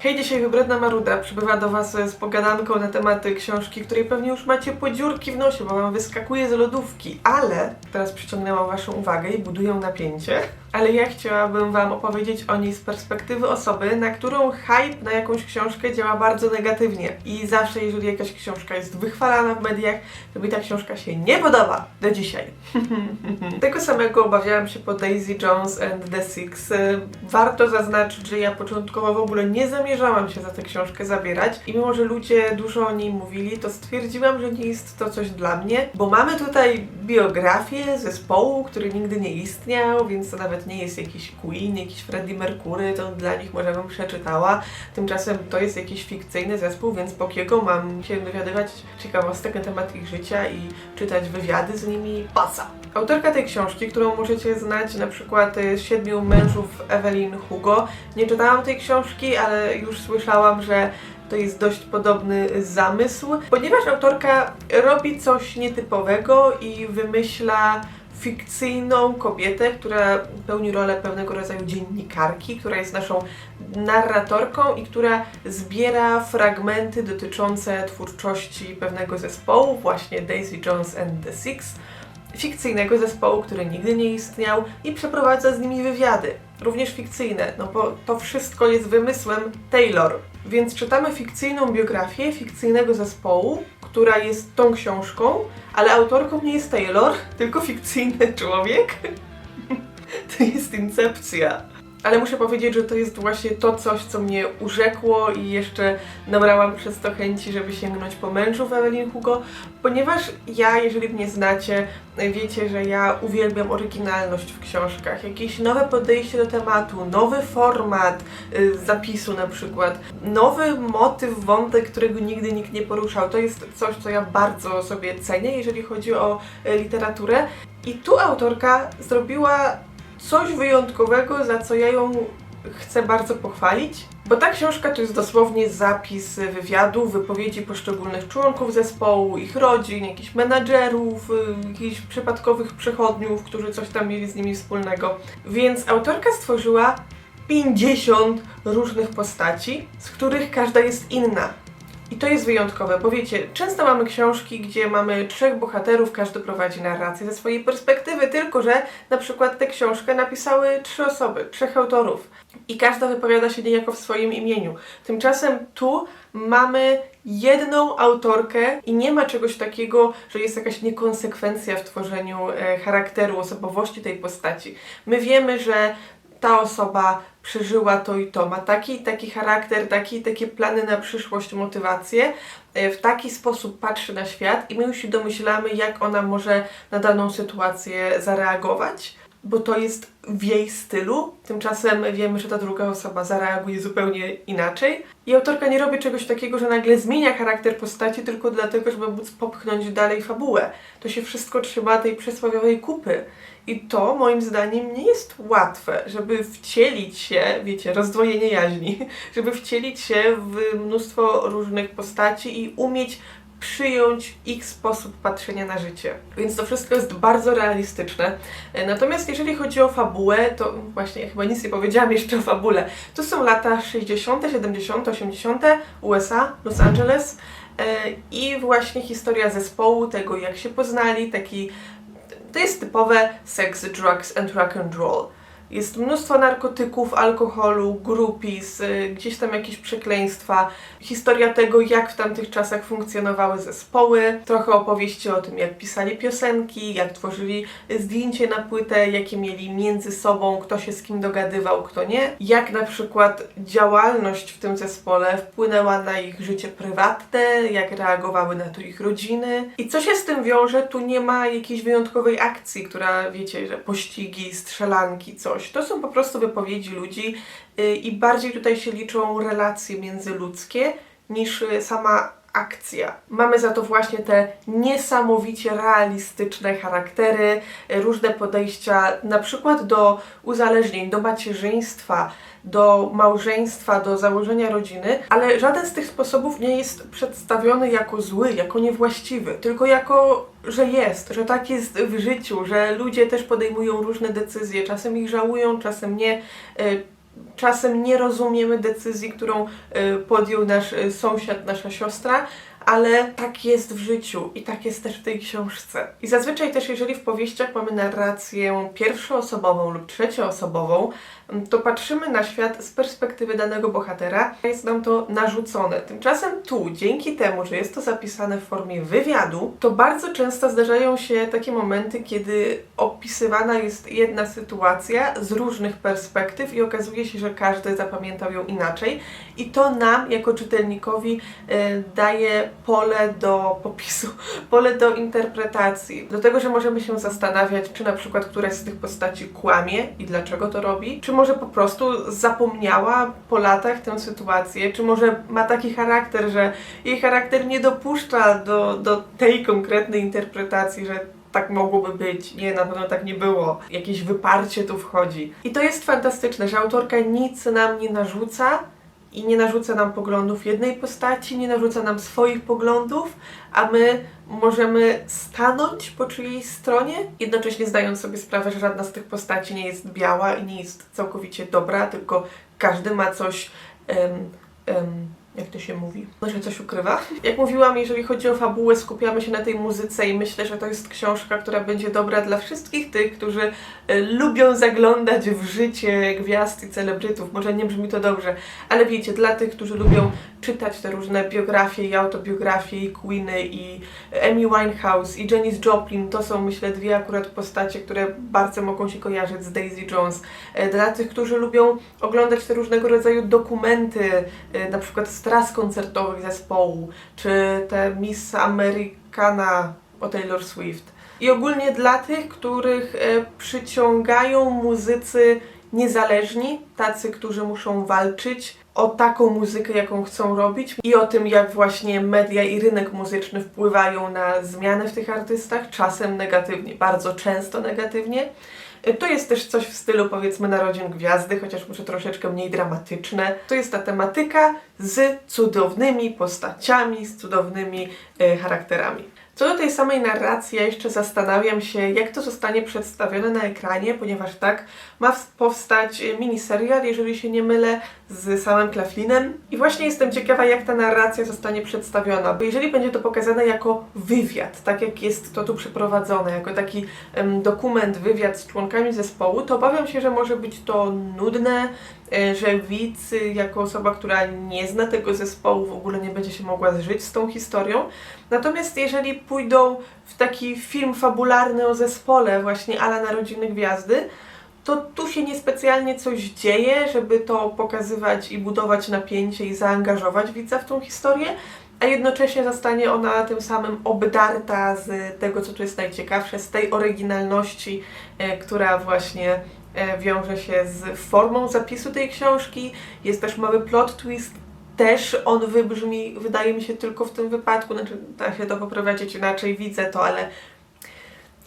Hej, dzisiaj Wybredna Maruda przybywa do Was z pogadanką na tematy książki, której pewnie już macie podziurki w nosie, bo Wam wyskakuje z lodówki, ale teraz przyciągnęłam Waszą uwagę i buduję napięcie. Ale ja chciałabym Wam opowiedzieć o niej z perspektywy osoby, na którą hype na jakąś książkę działa bardzo negatywnie. I zawsze, jeżeli jakaś książka jest wychwalana w mediach, to mi ta książka się nie podoba do dzisiaj. Tego samego obawiałam się po Daisy Jones and the Six. Warto zaznaczyć, że ja początkowo w ogóle nie zamierzałam się za tę książkę zabierać i mimo, że ludzie dużo o niej mówili, to stwierdziłam, że nie jest to coś dla mnie, bo mamy tutaj biografię zespołu, który nigdy nie istniał, więc to nawet nie jest jakiś Queen, jakiś Freddie Mercury, to dla nich może bym przeczytała. Tymczasem to jest jakiś fikcyjny zespół, więc po kiego mam się dowiadywać ciekawostek na temat ich życia i czytać wywiady z nimi pasa. Autorka tej książki, którą możecie znać na przykład z Siedmiu mężów Evelyn Hugo. Nie czytałam tej książki, ale już słyszałam, że to jest dość podobny zamysł, ponieważ autorka robi coś nietypowego i wymyśla fikcyjną kobietę, która pełni rolę pewnego rodzaju dziennikarki, która jest naszą narratorką i która zbiera fragmenty dotyczące twórczości pewnego zespołu, właśnie Daisy Jones and the Six, fikcyjnego zespołu, który nigdy nie istniał i przeprowadza z nimi wywiady, również fikcyjne, no bo to wszystko jest wymysłem Taylor. Więc czytamy fikcyjną biografię fikcyjnego zespołu, która jest tą książką, ale autorką nie jest Taylor, tylko fikcyjny człowiek. To jest incepcja. Ale muszę powiedzieć, że to jest właśnie to coś, co mnie urzekło i jeszcze nabrałam przez to chęci, żeby sięgnąć po mężów Evelyn Hugo, ponieważ ja, jeżeli mnie znacie, wiecie, że ja uwielbiam oryginalność w książkach, jakieś nowe podejście do tematu, nowy format y, zapisu na przykład, nowy motyw, wątek, którego nigdy nikt nie poruszał. To jest coś, co ja bardzo sobie cenię, jeżeli chodzi o y, literaturę. I tu autorka zrobiła coś wyjątkowego, za co ja ją chcę bardzo pochwalić. Bo ta książka to jest dosłownie zapis wywiadów, wypowiedzi poszczególnych członków zespołu, ich rodzin, jakichś menadżerów, jakichś przypadkowych przechodniów, którzy coś tam mieli z nimi wspólnego. Więc autorka stworzyła 50 różnych postaci, z których każda jest inna. I to jest wyjątkowe, bo wiecie, często mamy książki, gdzie mamy trzech bohaterów, każdy prowadzi narrację ze swojej perspektywy, tylko że na przykład tę książkę napisały trzy osoby, trzech autorów i każda wypowiada się niejako w swoim imieniu. Tymczasem tu mamy jedną autorkę i nie ma czegoś takiego, że jest jakaś niekonsekwencja w tworzeniu e, charakteru, osobowości tej postaci. My wiemy, że ta osoba przeżyła to i to, ma taki taki charakter, takie i takie plany na przyszłość, motywacje, e, w taki sposób patrzy na świat i my już się domyślamy, jak ona może na daną sytuację zareagować, bo to jest w jej stylu. Tymczasem wiemy, że ta druga osoba zareaguje zupełnie inaczej. I autorka nie robi czegoś takiego, że nagle zmienia charakter postaci tylko dlatego, żeby móc popchnąć dalej fabułę. To się wszystko trzyma tej przysłowiowej kupy. I to moim zdaniem nie jest łatwe, żeby wcielić się, wiecie, rozdwojenie jaźni, żeby wcielić się w mnóstwo różnych postaci i umieć przyjąć ich sposób patrzenia na życie. Więc to wszystko jest bardzo realistyczne. E, Natomiast jeżeli chodzi o fabułę, to właśnie ja chyba nic nie powiedziałam jeszcze o fabule. To są lata 60., 70., 80. USA, Los Angeles e, i właśnie historia zespołu, tego jak się poznali, taki to jest typowe sex, drugs and rock and roll. Jest mnóstwo narkotyków, alkoholu, groupies, y, gdzieś tam jakieś przekleństwa, historia tego, jak w tamtych czasach funkcjonowały zespoły, trochę opowieści o tym, jak pisali piosenki, jak tworzyli zdjęcie na płytę, jakie mieli między sobą, kto się z kim dogadywał, kto nie, jak na przykład działalność w tym zespole wpłynęła na ich życie prywatne, jak reagowały na to ich rodziny. I co się z tym wiąże, tu nie ma jakiejś wyjątkowej akcji, która, wiecie, że pościgi, strzelanki, coś. To są po prostu wypowiedzi ludzi yy, i bardziej tutaj się liczą relacje międzyludzkie niż y, sama akcja. Mamy za to właśnie te niesamowicie realistyczne charaktery, y, różne podejścia, na przykład do uzależnień, do macierzyństwa, do małżeństwa, do założenia rodziny, ale żaden z tych sposobów nie jest przedstawiony jako zły, jako niewłaściwy, tylko jako, że jest, że tak jest w życiu, że ludzie też podejmują różne decyzje, czasem ich żałują, czasem nie. Y, czasem nie rozumiemy decyzji, którą y, podjął nasz y, sąsiad, nasza siostra, ale tak jest w życiu i tak jest też w tej książce. I zazwyczaj też, jeżeli w powieściach mamy narrację pierwszoosobową lub trzecioosobową, to patrzymy na świat z perspektywy danego bohatera, jest nam to narzucone. Tymczasem tu, dzięki temu, że jest to zapisane w formie wywiadu, to bardzo często zdarzają się takie momenty, kiedy opisywana jest jedna sytuacja z różnych perspektyw i okazuje się, że każdy zapamiętał ją inaczej. I to nam, jako czytelnikowi, e, daje pole do popisu, pole do interpretacji. Do tego, że możemy się zastanawiać, czy na przykład któraś z tych postaci kłamie i dlaczego to robi, czy może po prostu zapomniała po latach tę sytuację, czy może ma taki charakter, że jej charakter nie dopuszcza do, do tej konkretnej interpretacji, że tak mogłoby być, nie, na pewno tak nie było. Jakieś wyparcie tu wchodzi. I to jest fantastyczne, że autorka nic nam nie narzuca i nie narzuca nam poglądów jednej postaci, nie narzuca nam swoich poglądów, a my możemy stanąć po czyjejś stronie, jednocześnie zdając sobie sprawę, że żadna z tych postaci nie jest biała i nie jest całkowicie dobra, tylko każdy ma coś. em, em, jak to się mówi? No, że coś ukrywa. Jak mówiłam, jeżeli chodzi o fabułę, skupiamy się na tej muzyce i myślę, że to jest książka, która będzie dobra dla wszystkich tych, którzy e, lubią zaglądać w życie gwiazd i celebrytów. Może nie brzmi to dobrze, ale wiecie, dla tych, którzy lubią czytać te różne biografie i autobiografie i Queeny i Amy Winehouse i Janis Joplin, to są myślę dwie akurat postacie, które bardzo mogą się kojarzyć z Daisy Jones. E, Dla tych, którzy lubią oglądać te różnego rodzaju dokumenty, e, na przykład z tras koncertowych zespołu, czy te Miss Americana o Taylor Swift. I ogólnie dla tych, których e, przyciągają muzycy niezależni, tacy, którzy muszą walczyć o taką muzykę, jaką chcą robić i o tym, jak właśnie media i rynek muzyczny wpływają na zmiany w tych artystach, czasem negatywnie, bardzo często negatywnie. To jest też coś w stylu powiedzmy Narodzin Gwiazdy, chociaż może troszeczkę mniej dramatyczne. To jest ta tematyka z cudownymi postaciami, z cudownymi y, charakterami. Co do tej samej narracji, ja jeszcze zastanawiam się, jak to zostanie przedstawione na ekranie, ponieważ tak ma powstać miniserial, jeżeli się nie mylę, z samym Claflinem. I właśnie jestem ciekawa, jak ta narracja zostanie przedstawiona, bo jeżeli będzie to pokazane jako wywiad, tak jak jest to tu przeprowadzone, jako taki em, dokument, wywiad z członkami zespołu, to obawiam się, że może być to nudne, e, że widz, y, jako osoba, która nie zna tego zespołu, w ogóle nie będzie się mogła zżyć z tą historią. Natomiast jeżeli pójdą w taki film fabularny o zespole, właśnie ala Narodziny Gwiazdy, to tu się niespecjalnie coś dzieje, żeby to pokazywać i budować napięcie i zaangażować widza w tą historię, a jednocześnie zostanie ona tym samym obdarta z tego, co tu jest najciekawsze, z tej oryginalności, e, która właśnie e, wiąże się z formą zapisu tej książki. Jest też mały plot twist, też on wybrzmi, wydaje mi się, tylko w tym wypadku, znaczy da się to poprowadzić inaczej, widzę to, ale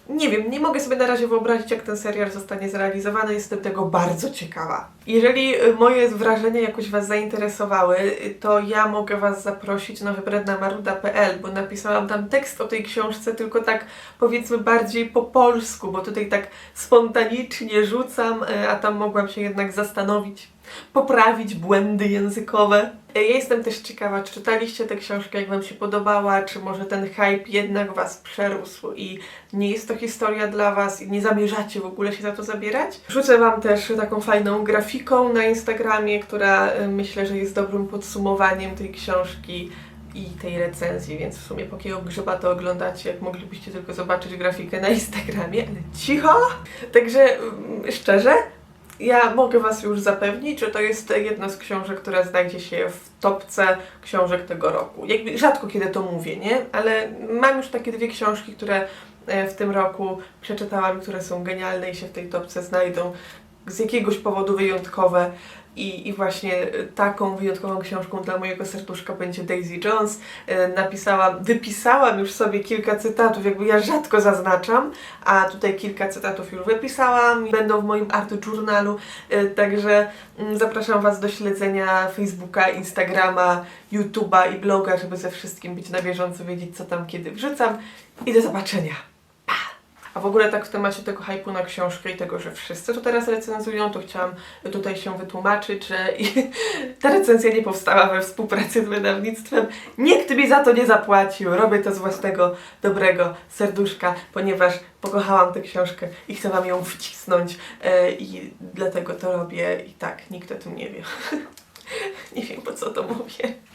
nie wiem, nie mogę sobie na razie wyobrazić, jak ten serial zostanie zrealizowany. Jestem tego bardzo ciekawa. Jeżeli y, moje wrażenia jakoś Was zainteresowały, y, to ja mogę Was zaprosić na wybrednamaruda.pl, bo napisałam tam tekst o tej książce, tylko tak powiedzmy bardziej po polsku, bo tutaj tak spontanicznie rzucam, y, a tam mogłam się jednak zastanowić, poprawić błędy językowe. Ja jestem też ciekawa, czy czytaliście tę książkę, jak Wam się podobała, czy może ten hype jednak Was przerósł i nie jest to historia dla Was i nie zamierzacie w ogóle się za to zabierać. Rzucę Wam też taką fajną grafiką na Instagramie, która y, myślę, że jest dobrym podsumowaniem tej książki i tej recenzji, więc w sumie po jakiego grzyba to oglądacie, jak moglibyście tylko zobaczyć grafikę na Instagramie, ale cicho! Także mm, szczerze, ja mogę Was już zapewnić, że to jest jedna z książek, która znajdzie się w topce książek tego roku. Jakby rzadko kiedy to mówię, nie? Ale mam już takie dwie książki, które e, w tym roku przeczytałam, które są genialne i się w tej topce znajdą. Z jakiegoś powodu wyjątkowe. I, I właśnie e, taką wyjątkową książką dla mojego serduszka będzie Daisy Jones. E, Napisałam, wypisałam już sobie kilka cytatów, jakby ja rzadko zaznaczam, a tutaj kilka cytatów już wypisałam, będą w moim art journalu, e, także mm, zapraszam Was do śledzenia Facebooka, Instagrama, YouTube'a i bloga, żeby ze wszystkim być na bieżąco, wiedzieć co tam kiedy wrzucam i do zobaczenia. A w ogóle tak w temacie tego hypu na książkę i tego, że wszyscy to teraz recenzują, to chciałam tutaj się wytłumaczyć, że ta recenzja nie powstała we współpracy z wydawnictwem. Nikt mi za to nie zapłacił. Robię to z własnego dobrego serduszka, ponieważ pokochałam tę książkę i chcę Wam ją wcisnąć e, i dlatego to robię i tak, nikt o tym nie wie. nie wiem po co to mówię.